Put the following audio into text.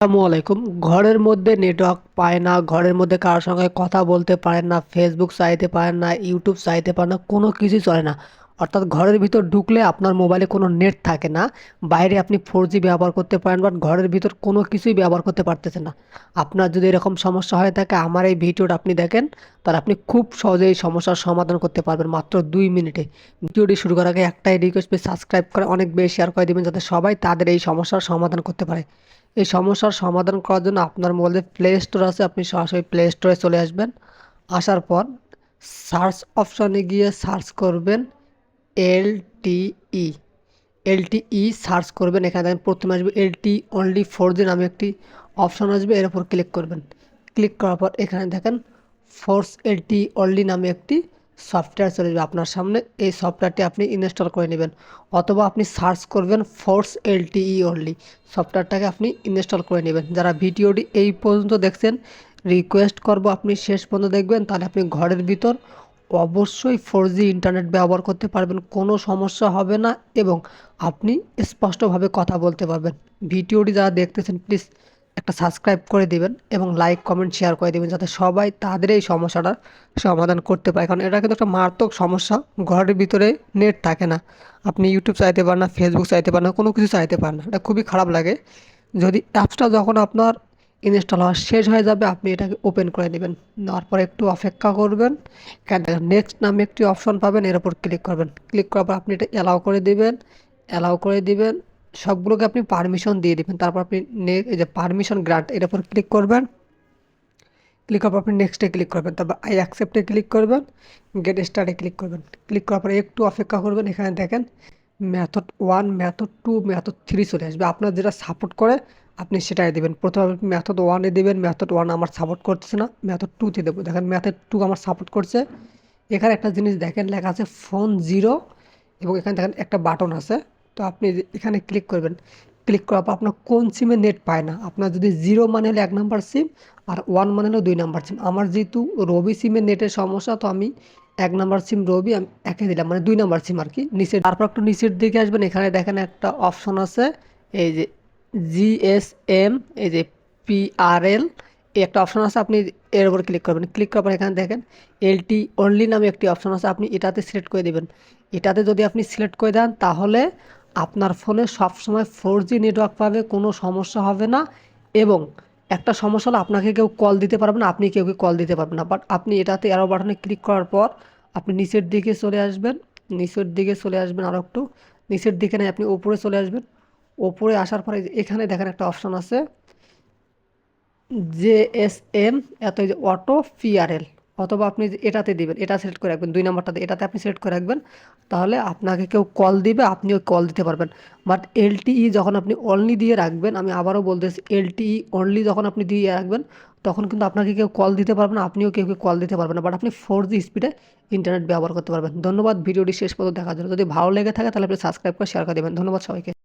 আসসালামু আলাইকুম। ঘরের মধ্যে নেটওয়ার্ক পায় না, ঘরের মধ্যে কারোর সঙ্গে কথা বলতে পারেন না ফেসবুক চাইতে পারেন না ইউটিউব চাইতে পারেন না, কোনো কিছুই চলে না। অর্থাৎ ঘরের ভিতর ঢুকলে আপনার মোবাইলে কোনো নেট থাকে না, বাইরে আপনি ফোর ব্যবহার করতে পারেন বাট ঘরের ভিতর কোনো কিছুই ব্যবহার করতে পারতেছে না। আপনার যদি এরকম সমস্যা হয়ে থাকে, আমার এই ভিডিওটা আপনি দেখেন, তাহলে আপনি খুব সহজেই সমস্যার সমাধান করতে পারবেন মাত্র দুই মিনিটে। ভিডিওটি শুরু করার আগে একটাই রিকোয়েস্ট সাবস্ক্রাইব করে অনেক বেশি শেয়ার করে দেবেন, যাতে সবাই তাদের এই সমস্যার সমাধান করতে পারে। এই সমস্যার সমাধান করার জন্য আপনার মোবাইলে প্লে স্টোর আছে, আপনি সরাসরি প্লে স্টোরে চলে আসবেন। আসার পর সার্চ অপশানে গিয়ে সার্চ করবেন এলটিই এলটিই সার্চ করবেন, এখানে দেখেন প্রথমে আসবে এলটি অনলি ফোর জি নামে একটি অপশান আসবে, এর উপর ক্লিক করবেন। ক্লিক করার পর এখানে দেখেন ফোর্স এলটি অনলি নামে একটি সফটওয়্যার চলে যাবে আপনার সামনে। এই সফটওয়্যারটি আপনি ইনস্টল করে নেবেন অথবা আপনি সার্চ করবেন ফোর্স এলটিই অনলি সফটওয়্যারটাকে আপনি ইনস্টল করে নেবেন। যারা ভিডিওটি এই পর্যন্ত দেখছেন রিকোয়েস্ট করব আপনি শেষ পর্যন্ত দেখবেন, তাহলে আপনি ঘরের ভিতর অবশ্যই ফোর ইন্টারনেট ব্যবহার করতে পারবেন, কোনো সমস্যা হবে না এবং আপনি স্পষ্টভাবে কথা বলতে পারবেন। ভিডিওটি যারা দেখতেছেন প্লিজ একটা সাবস্ক্রাইব করে দিবেন এবং লাইক কমেন্ট শেয়ার করে দেবেন যাতে সবাই তাদের এই সমস্যাটার সমাধান করতে পারে। কারণ এটা কিন্তু একটা মারাত্মক সমস্যা। ঘরের ভিতরে নেট থাকে না। আপনি ইউটিউব চাইতে পারেন না ফেসবুক চাইতে পারেন না, কোনো কিছু চাইতে পারেন না। এটা খুবই খারাপ লাগে। যদি অ্যাপসটা যখন আপনার ইনস্টল হওয়া শেষ হয়ে যাবে, আপনি এটাকে ওপেন করে নেবেন নেওয়ার পর একটু অপেক্ষা করবেন। কেন? নেক্সট নামে একটি অপশন পাবেন, এর উপর ক্লিক করবেন। ক্লিক করার পর আপনি এটা অ্যালাউ করে দিবেন। অ্যালাউ করে দিবেন। সবগুলোকে আপনি পারমিশন দিয়ে দেবেন। তারপর আপনি এই যে পারমিশন গ্রান্ট এর উপর ক্লিক করবেন। ক্লিক করার পর আপনি নেক্সটে ক্লিক করবেন। তারপর আই অ্যাকসেপ্টে ক্লিক করবেন। গেট স্টার্টে ক্লিক করবেন। ক্লিক করার পরে একটু অপেক্ষা করবেন। এখানে দেখেন method one method two method three চলে আসবে। আপনার যেটা সাপোর্ট করে, আপনি সেটাই দেবেন। প্রথমে আপনি মেথড ওয়ানে দেবেন। মেথড ওয়ান আমার সাপোর্ট করতেছে না। মেথড টুতে দেবো। দেখেন মেথড টু আমার সাপোর্ট করছে। এখানে একটা জিনিস দেখেন, লেখা আছে ফোন জিরো এবং এখানে দেখেন একটা বাটন আছে। তো আপনি এখানে ক্লিক করবেন। ক্লিক করার পর আপনার কোন সিমে নেট পায় না। আপনার যদি জিরো মানে হলো এক নাম্বার সিম আর ওয়ান মানে হলো দুই নাম্বার সিম আমার যেহেতু রবি সিমের নেটের সমস্যা, তো আমি এক নাম্বার সিম রবি, আমি একে দিলাম। মানে দুই নাম্বার সিম আর কি। নিচে তারপর একটু নিচের দিকে আসবেন। এখানে দেখেন একটা অপশন আছে। এই যে জিএসএম এই যে পিআরএল এই একটা অপশন আছে। আপনি এর উপর ক্লিক করবেন। ক্লিক করার পর এখানে দেখেন এলটি অনলি নামে একটি অপশন আছে। আপনি এটাতে সিলেক্ট করে দেবেন। এটাতে যদি আপনি সিলেক্ট করে দেন, তাহলে আপনার ফোনে সবসময় ফোর জি নেটওয়ার্ক পাবে, কোনো সমস্যা হবে না। এবং একটা সমস্যা হলে আপনাকে কেউ কল দিতে পারবে না, আপনি কেউকে কল দিতে পারবেন না। বাট আপনি এটাতে অ্যারো বাটনে ক্লিক করার পর আপনি নিচের দিকে চলে আসবেন, নিচের দিকে চলে আসবেন আরও একটু নিচের দিকে নেই, আপনি ওপরে চলে আসবেন। ওপরে আসার পরে এখানে দেখেন একটা অপশন আছে জে এস এম এত অটো পিআরএল অথবা আপনি এটাতে দিবেন, এটা সিলেক্ট করে রাখবেন, দুই নম্বরটাতে এটাতে আপনি সিলেক্ট করে রাখবেন, তাহলে আপনাকে কেউ কল দিবে, আপনিও কল দিতে পারবেন। বাট এলটিই যখন আপনি অনলি দিয়ে রাখবেন, আমি আবারও বলতেছি এলটিই অনলি যখন আপনি দিয়ে রাখবেন, তখন কিন্তু আপনাকে কেউ কল দিতে পারবে না, আপনিও কেউ কল দিতে পারবেন না বাট আপনি ফোর জি স্পিডে ইন্টারনেট ব্যবহার করতে পারবেন। ধন্যবাদ, ভিডিওটি শেষ পর্যন্ত দেখার জন্য। যদি ভালো লেগে থাকে, তাহলে আপনি সাবস্ক্রাইব করে শেয়ার করে দেবেন। ধন্যবাদ সবাইকে।